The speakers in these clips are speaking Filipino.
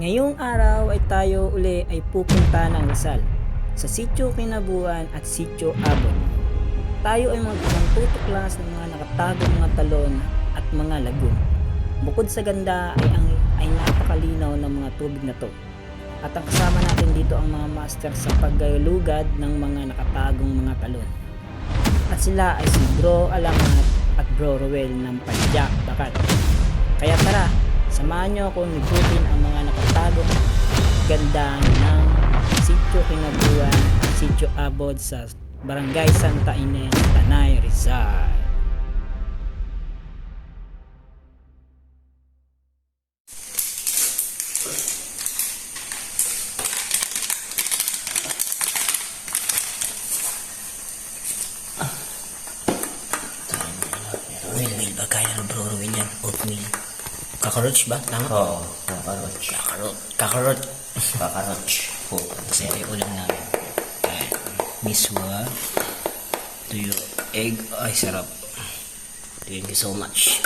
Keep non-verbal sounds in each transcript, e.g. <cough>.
Ngayong araw ay tayo uli ay pupunta ng Rizal sa Sitio Kinabuan at Sitio Abon. Tayo ay magtutuklas ng mga nakatagong mga talon at mga lagoon. Bukod sa ganda ay ang ay napakalinaw ng mga tubig na to. At ang kasama natin dito ang mga master sa paggalugad ng mga nakatagong mga talon. At sila ay si Bro Alamat at Bro Ruel ng Padyak Bakat. Kaya tara, samahan nyo akong ikutin ang nakatagong ganda ng Sitio Kinabuan at Sitio Abod sa Barangay Santa Ines, Tanay, Rizal. Wheelmeal ba kaya ng bro Ruin yan? Oatmeal. Cockroach ba? Tama? Oo, kakarot. Kakarot. Kakarot. Kakarot. Po. Kasi yung ulam namin. Ayan. Miswa. Tuyo. Egg. Ay, sarap. Thank you so much.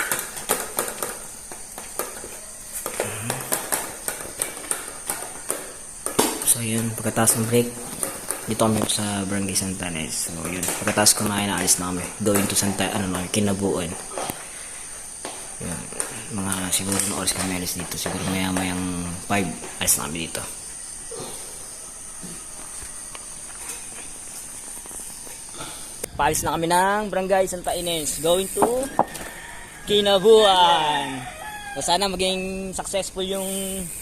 So yun, pagkatapos ng break, dito kami sa Barangay Santa Ines. So yun, pagkatapos kumain, naalis na kami. Going to Santa, ano na, kinabuan. Mga siguro na oras kami alis dito. Siguro maya mayang 5, alis na kami dito. Paalis na kami ng Barangay Santa Ines. Going to Kinabuan. So sana maging successful yung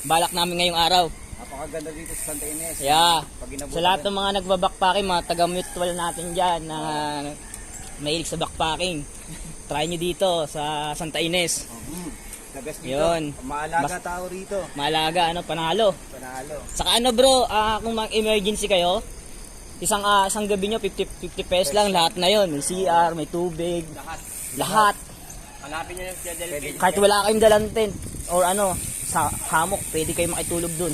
balak namin ngayong araw. Napakaganda dito sa Santa Ines. Yeah. Sa lahat ng mga nagbabakpacking, mga taga-mutual natin dyan na mahilig sa backpacking. <laughs> Try nyo dito sa Santa Ines. The best dito. Yun. Maalaga Bas- tao rito. Malaga, ano, panalo. Panalo. Saka ano bro, ah, kung mag-emergency kayo, isang ah, isang gabi nyo, 50, 50 pesos lang lahat na yon May CR, may tubig, Lahat. lahat. Hanapin nyo yung Tia Delphine. Kahit wala kayong dalang tent or ano, sa hammock, pwede kayo makitulog dun.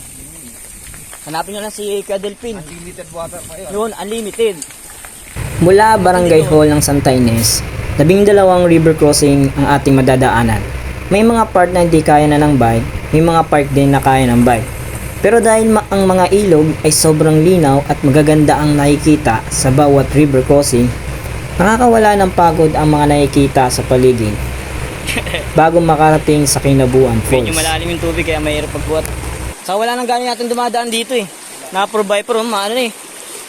Hanapin nyo lang si Kuya Delphin. Unlimited water pa yun. Yun, unlimited. Mula Barangay Hall ng Santa Ines, labing dalawang river crossing ang ating madadaanan. May mga part na hindi kaya na ng bike, may mga part din na kaya ng bike. Pero dahil ma- ang mga ilog ay sobrang linaw at magaganda ang nakikita sa bawat river crossing, nakakawala ng pagod ang mga nakikita sa paligid <laughs> bago makarating sa Kinabuan Medyo Falls. malalim yung tubig kaya mahirap pagbuhat. Sa wala nang gano'n natin dumadaan dito eh. Na-provide pero maano eh.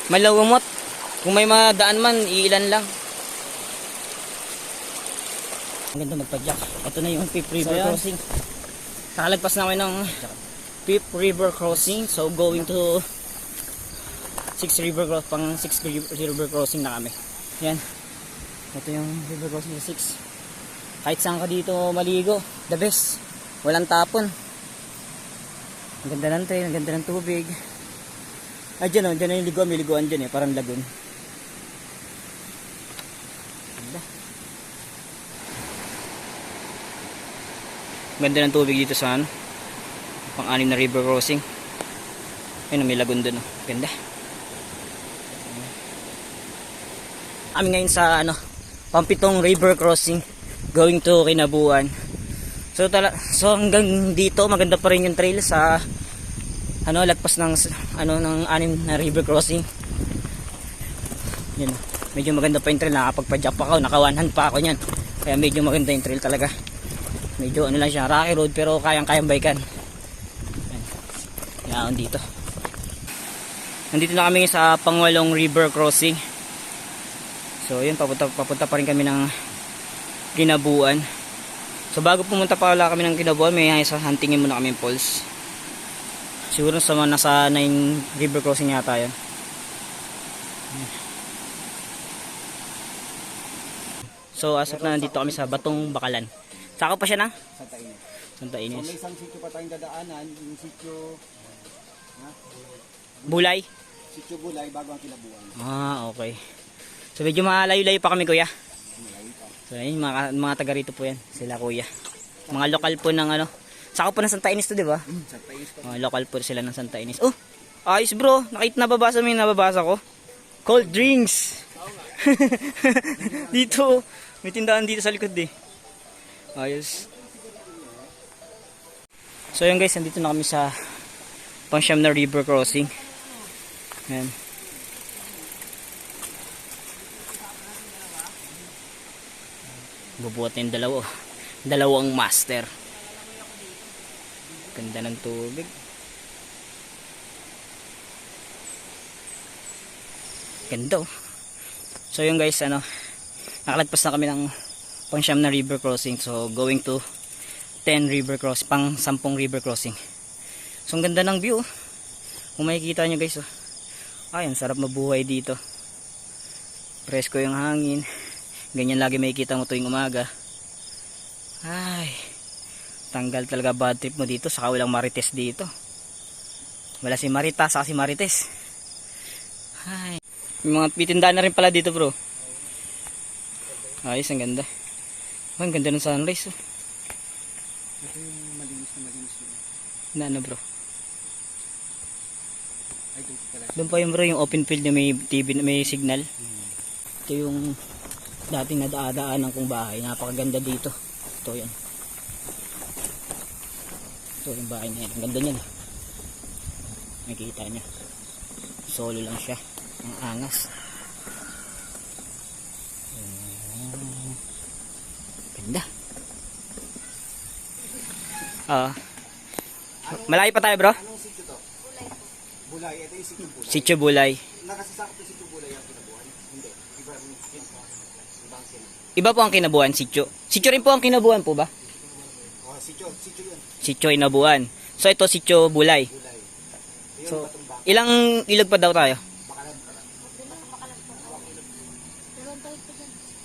Malawamot. Kung may madaan man, iilan lang. Ang ganda magpadyak. Ito na yung Fifth River So. Crossing. Kakalagpas na kami ng Fifth River Crossing. So going to Sixth River Crossing. Pang Sixth River Crossing na kami. Yan. Ito yung River Crossing sa 6 kahit saan ka dito maligo, the best. Walang tapon. Ang ganda ng train, ang ganda ng tubig. Ay, dyan o, dyan na yung liguan, may liguan dyan eh, parang lagoon. Ganda ng tubig dito sa ano, pang-anim na river crossing. Ayun, may lagoon dun o. Ganda. Kami ngayon sa ano, pampitong river crossing going to Kinabuan. So tala so hanggang dito maganda pa rin yung trail sa ano lagpas ng ano ng anim na river crossing. Yun. Medyo maganda pa yung trail nakapagpa-jump ako, naka one hand pa ako niyan. Kaya medyo maganda yung trail talaga. Medyo ano lang siya, rocky road pero kayang-kayang bikean. Yan. Yan dito. Nandito na kami sa Pangwalong River Crossing. So yun, papunta, papunta pa rin kami ng Kinabuan. So bago pumunta pa wala kami ng Kinabuan, may isa huntingin muna kami yung falls. Siguro sa mga nasa 9 river crossing yata yun. So as of na nandito kami sa Batong Bakalan. Sako pa siya na? Santa Ines. Santa So, may Ines. isang sityo pa tayong dadaanan. Yung sityo, Bulay. sityo Bulay bago ang kilabuan. Ah, okay. So medyo malayo-layo pa kami kuya. Malayo pa. So ayun, mga, mga taga rito po yan. Sila kuya. Mga lokal po ng ano. Sako po ng Santa Ines to, di ba? Mm, Santa Ines. Mga local po sila ng Santa Ines. Oh, ayos bro. Nakita nababasa mo yung nababasa ko. Cold drinks. <laughs> dito. May tindahan dito sa likod eh. Ayos. So yun guys, nandito na kami sa pang siyam na river crossing. Ayan. Bubuhat na yung dalawa. Dalawang master. Ganda ng tubig. Ganda oh. So yun guys, ano, nakalagpas na kami ng pang siyam na river crossing. So going to 10 river crossing, pang 10 river crossing. So ang ganda ng view. oh. Kung makikita nyo guys, oh. Ay, ang sarap mabuhay dito. Presko yung hangin. Ganyan lagi makikita mo tuwing umaga. Ay, tanggal talaga bad trip mo dito. Saka walang marites dito. Wala si Marita, saka si Marites. Ay, may mga pitindahan na rin pala dito bro. Ayos, ang ganda. Ang ganda ng sunrise. Oh. Ito yung malinis na malinis yun. Na ano bro? Ay, dito pala. Doon pa yung bro, yung open field na may TV, na may signal. Ito yung dating nadaan kong bahay. Napakaganda dito. Ito yan. Ito yung bahay na yan. Ang ganda niyan. ah. Nakikita niya. Solo lang siya. Ang angas. Ganda. Ah. malayo pa tayo bro? Anong sitio to? Bulay. Ito yung sitio bulay. Sitio Bulay. Nakasasakop yung sitio bulay ang kinabuhan? Hindi. Iba ang ibang sila. Iba po ang kinabuhan, sitio. Sitio rin po ang kinabuhan po ba? Oh, sitio. Sitio yun. Sitio inabuhan. So ito sitio Bulay. Bulay. Ayun, So, batong baka. ilang ilog pa daw tayo? Bakalan pa.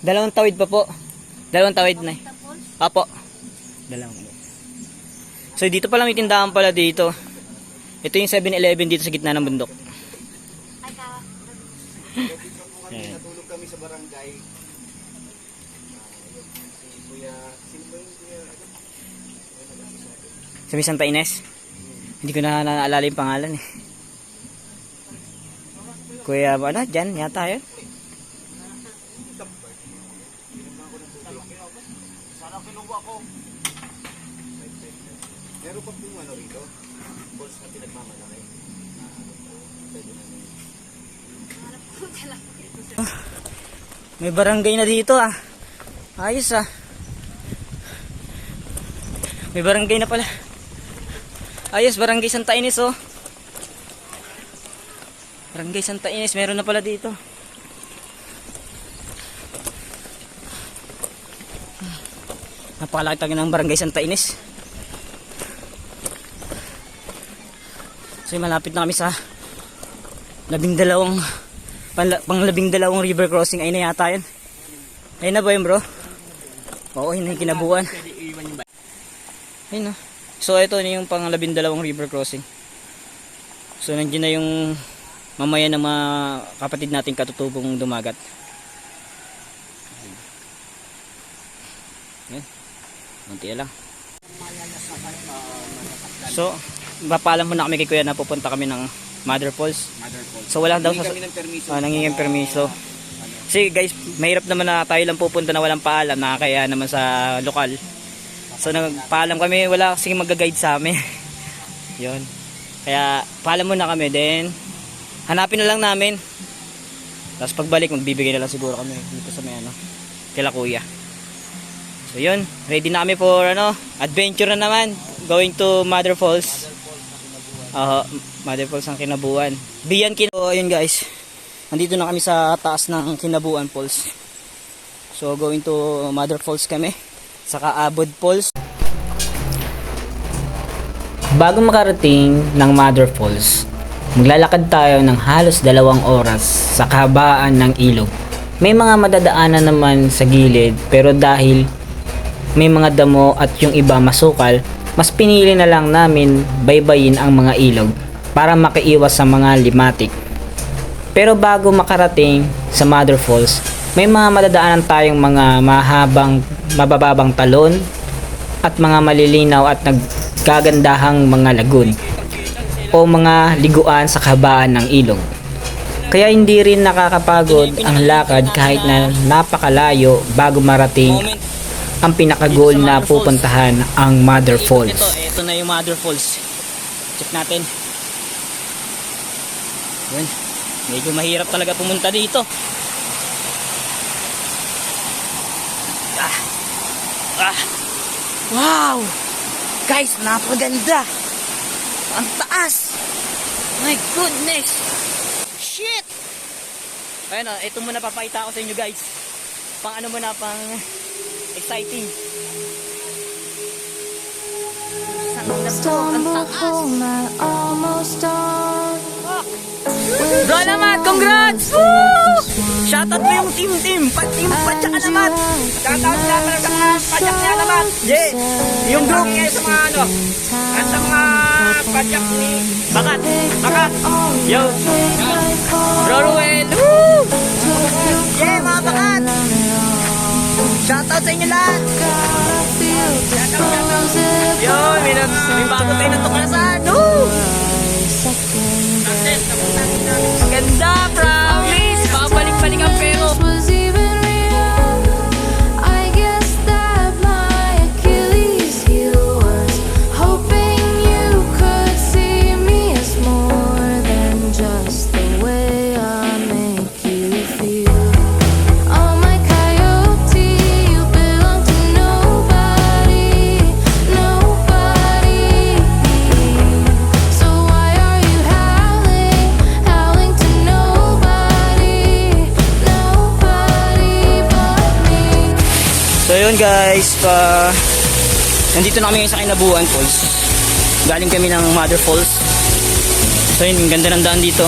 Dalawang tawid pa po. Dalawang tawid na. Apo. Dalawang. So dito pala may tindahan pala dito. Ito yung 7-Eleven dito sa gitna ng bundok. Kami, natulog kami sa barangay. Ah? Ano? Sa may Santa Ines. Hindi ko na naalala yung pangalan eh. Kuya, ano, dyan, yata yun. Meron pa pong ano rito? Balls na pinagmamalaki. May barangay na dito ah. Ayos ah. May barangay na pala. Ayos, barangay Santa Ines oh. Barangay Santa Ines, meron na pala dito. Napakalaki talaga ng barangay Santa Ines. So malapit na kami sa labing dalawang pang, labing dalawang river crossing ay na yata yun. Ayun na ba yun bro? Oo, yun na yung kinabuhan. Ayun na. So ito na yung pang labing dalawang river crossing. So nandiyan na yung mamaya ng mga kapatid nating katutubong dumagat. Ayun. Munti lang. So, papalam muna kami kay Kuya na pupunta kami ng Mother Falls. Mother Falls. So wala daw sa kami ng permiso. Ah, nangingin permiso. Kasi guys, mahirap naman na tayo lang pupunta na walang paalam, nakakaya naman sa lokal. So nagpaalam kami, wala kasing mag-guide sa amin. <laughs> 'Yon. Kaya paalam muna kami, then hanapin na lang namin. Tapos pagbalik, magbibigay na lang siguro kami dito sa may ano, kila kuya. So yun, ready na kami for ano, adventure na naman. Going to Mother Falls. Oo, Mother Falls ang kinabuan. Biyan kin... So, ayun guys. Nandito na kami sa taas ng Kinabuan Falls. So, going to Mother Falls kami. Saka Abod Falls. Bago makarating ng Mother Falls, maglalakad tayo ng halos dalawang oras sa kahabaan ng ilog. May mga madadaanan naman sa gilid pero dahil may mga damo at yung iba masukal, mas pinili na lang namin baybayin ang mga ilog para makaiwas sa mga limatik. Pero bago makarating sa Mother Falls, may mga madadaanan tayong mga mahabang, mabababang talon at mga malilinaw at naggagandahang mga lagun o mga liguan sa kabaan ng ilog. Kaya hindi rin nakakapagod ang lakad kahit na napakalayo bago marating ang pinaka-goal na pupuntahan ang Mother Falls. Ito, ito na yung Mother Falls. Check natin. Yun. Medyo mahirap talaga pumunta dito. Ah. Ah. Wow! Guys, napaganda! Ang taas! My goodness! Shit! Ayun o, ito muna papakita ko sa inyo guys. Pang ano muna, pang exciting. Na Stumbled home at almost dawn. Bro naman, congrats! Woo! Shoutout mo yung team team, pat team pat tsaka naman. Shoutout naman sa mga padyak niya naman. Yeah. Yung group niya sa mga ano, at sa mga padyak ni Bakat. Bakat. Yo. Bro Ruel. Woo! Yeah, mga bakat. Shoutout sa inyo lahat. Yo, may, nag, may bago tayo na tuklasan. Woo! Ganda, promise. So yun guys, pa nandito na kami sa Kinabuan Falls. Galing kami ng Mother Falls. So yun, ganda ng daan dito.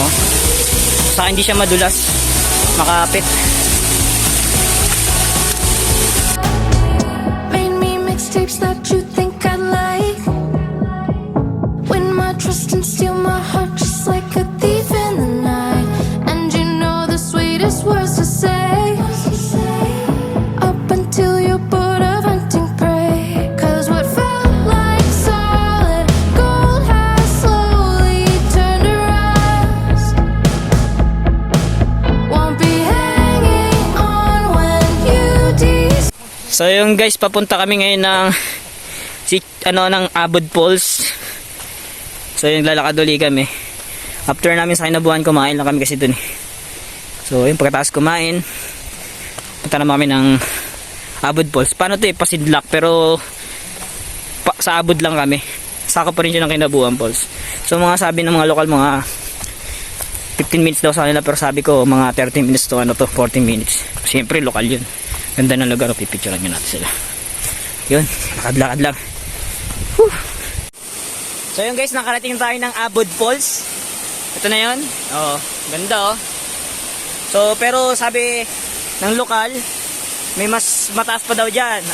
Oh. Sa hindi siya madulas. Makapit. Made me mixtapes that you So yung guys, papunta kami ngayon ng si ano ng Abod Falls. So yung lalakad uli kami. After namin sa Kinabuan, kumain lang kami kasi dun eh. So yung pagkatapos kumain, punta naman kami ng Abod Falls. Paano to eh, pasidlak pero pa, sa Abod lang kami. Saka pa rin siya ng Kinabuan Falls. So mga sabi ng mga lokal, mga 15 minutes daw sa kanila pero sabi ko mga 30 minutes to ano to 40 minutes siyempre lokal yun ganda ng lugar pipicturean nyo natin sila. Yun lakad-lakad lang. Whew. so yun guys nakarating tayo ng Abod Falls. Ito na yun. Oh, ganda oh. So pero sabi ng lokal may mas mataas pa daw dyan.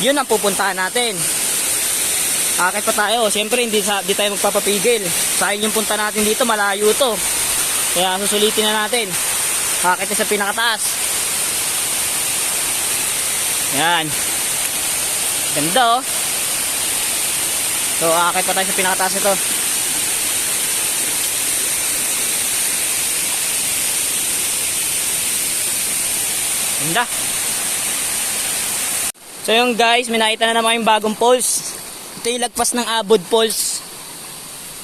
Yun ang pupuntahan natin. Akit pa tayo. Siyempre hindi, hindi tayo magpapapigil. Sayang yung punta natin dito malayo to. Kaya susulitin na natin. Akit na sa pinakataas. Yan. Ganda oh. So, akit pa tayo sa pinakataas ito. Ganda. So yung guys, may nakita na naman yung bagong falls. Ito yung lagpas ng Abod Falls.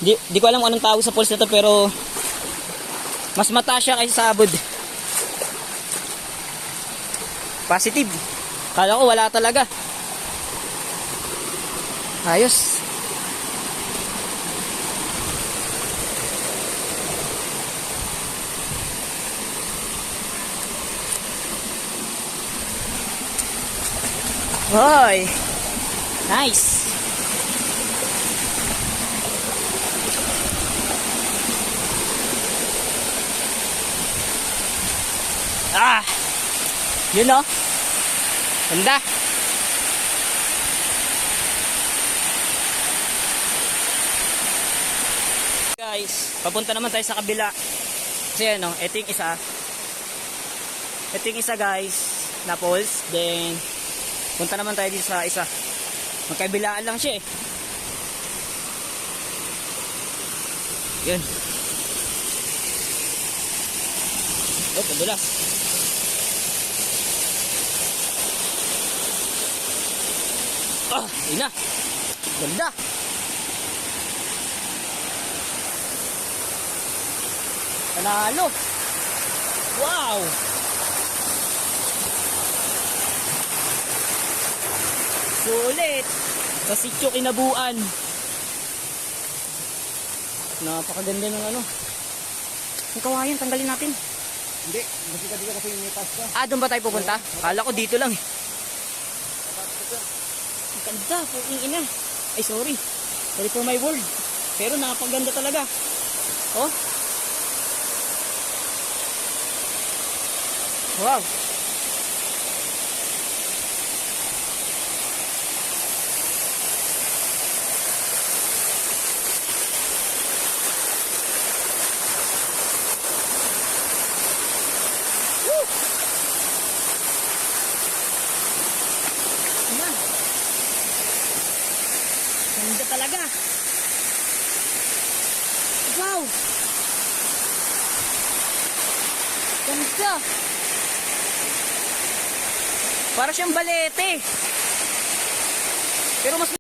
Di, di ko alam anong tawag sa falls na to pero mas mataas siya kaysa sa abod. Positive. Kala ko wala talaga. Ayos. Hoy. Nice. Ah! Yun o. Ganda. Guys, papunta naman tayo sa kabila. Kasi ano, ito yung isa. Ito yung isa guys, na poles. Then, punta naman tayo dito sa isa. Magkabilaan lang siya eh. Yun. Oh, padulas. Ah, yun na. Ganda. Panalo! Wow! Sulit! Sa sityo kinabuan. Napakaganda ng ano. Yung kawayan, tanggalin natin. Hindi, ka dito kasi may taas ka. Ah, doon ba tayo pupunta? Kala ko dito lang eh. Ganda, puking ina. Ay, sorry. Sorry for my word. Pero napaganda talaga. Oh. Wow. Ayan. Ganda talaga. Wow! Ganda! Siyang balete. Pero mas